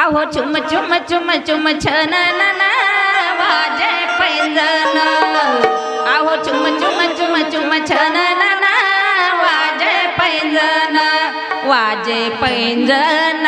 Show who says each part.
Speaker 1: आहो चुम चुम चुम चुम छन वाजे पैंजन। आहो चुम चुम चुम चुम छन वाजे पैंजन। वाजे पैंजन